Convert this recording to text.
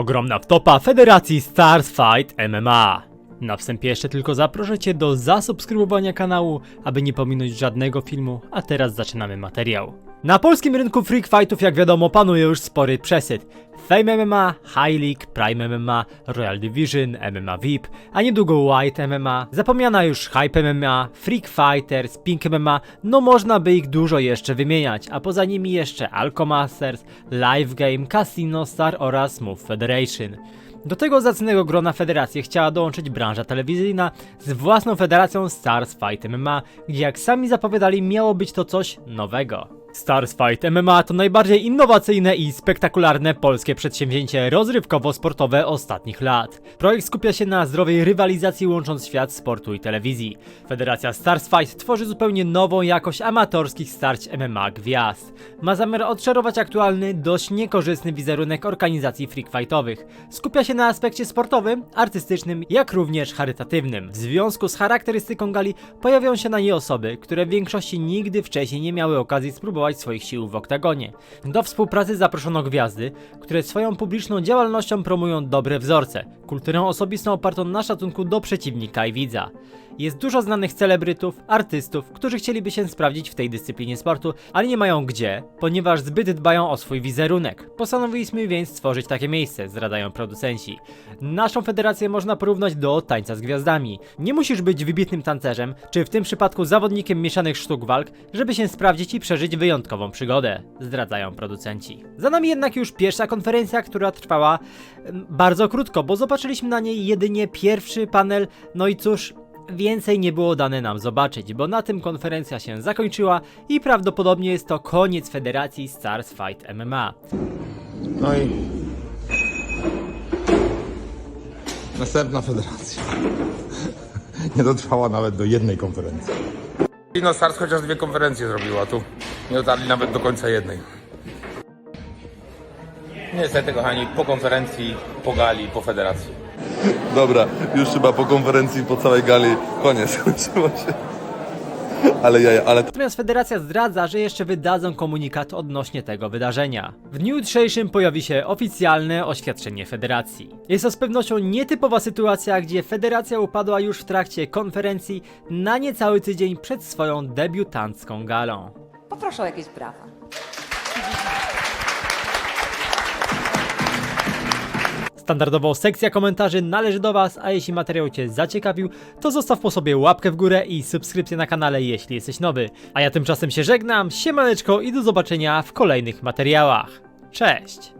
Ogromna wtopa Federacji Stars Fight MMA. Na wstępie jeszcze tylko zaproszę Cię do zasubskrybowania kanału, aby nie pominąć żadnego filmu, a teraz zaczynamy materiał. Na polskim rynku freak fightów jak wiadomo panuje już spory przesyt. Fame MMA, High League, Prime MMA, Royal Division, MMA VIP, a niedługo White MMA, zapomniana już Hype MMA, Freak Fighters, Pink MMA, no można by ich dużo jeszcze wymieniać, a poza nimi jeszcze Alco Masters, Live Game, Casino Star oraz Move Federation. Do tego zacnego grona federacji chciała dołączyć branża telewizyjna z własną federacją Stars Fight MMA, gdzie jak sami zapowiadali miało być to coś nowego. Stars Fight MMA to najbardziej innowacyjne i spektakularne polskie przedsięwzięcie rozrywkowo-sportowe ostatnich lat. Projekt skupia się na zdrowej rywalizacji łącząc świat sportu i telewizji. Federacja Stars Fight tworzy zupełnie nową jakość amatorskich starć MMA gwiazd. Ma zamiar odczarować aktualny, dość niekorzystny wizerunek organizacji freak fightowych. Skupia się na aspekcie sportowym, artystycznym, jak również charytatywnym. W związku z charakterystyką gali pojawią się na niej osoby, które w większości nigdy wcześniej nie miały okazji spróbować swoich sił w oktagonie. Do współpracy zaproszono gwiazdy, które swoją publiczną działalnością promują dobre wzorce, kulturę osobistą opartą na szacunku do przeciwnika i widza. Jest dużo znanych celebrytów, artystów, którzy chcieliby się sprawdzić w tej dyscyplinie sportu, ale nie mają gdzie, ponieważ zbyt dbają o swój wizerunek. Postanowiliśmy więc stworzyć takie miejsce, zdradają producenci. Naszą federację można porównać do tańca z gwiazdami. Nie musisz być wybitnym tancerzem, czy w tym przypadku zawodnikiem mieszanych sztuk walk, żeby się sprawdzić i przeżyć wyjątkową przygodę, zdradzają producenci. Za nami jednak już pierwsza konferencja, która trwała bardzo krótko, bo zobaczyliśmy na niej jedynie pierwszy panel, no i cóż, Więcej nie było dane nam zobaczyć, bo na tym konferencja się zakończyła i prawdopodobnie jest to koniec Federacji Stars Fight MMA. No i następna federacja. Nie dotrwała nawet do jednej konferencji. No Stars chociaż dwie konferencje zrobiła tu. Nie dotarli nawet do końca jednej. Niestety kochani, po konferencji, po gali, po federacji. Dobra, już chyba po konferencji, po całej gali, koniec, skończyło się. Ale ja, ale Natomiast Federacja zdradza, że jeszcze wydadzą komunikat odnośnie tego wydarzenia. W dniu jutrzejszym pojawi się oficjalne oświadczenie Federacji. Jest to z pewnością nietypowa sytuacja, gdzie Federacja upadła już w trakcie konferencji na niecały tydzień przed swoją debiutancką galą. Poproszę o jakieś brawa. Standardowo sekcja komentarzy należy do Was, a jeśli materiał Cię zaciekawił, to zostaw po sobie łapkę w górę i subskrypcję na kanale, jeśli jesteś nowy. A ja tymczasem się żegnam, siemaneczko i do zobaczenia w kolejnych materiałach. Cześć!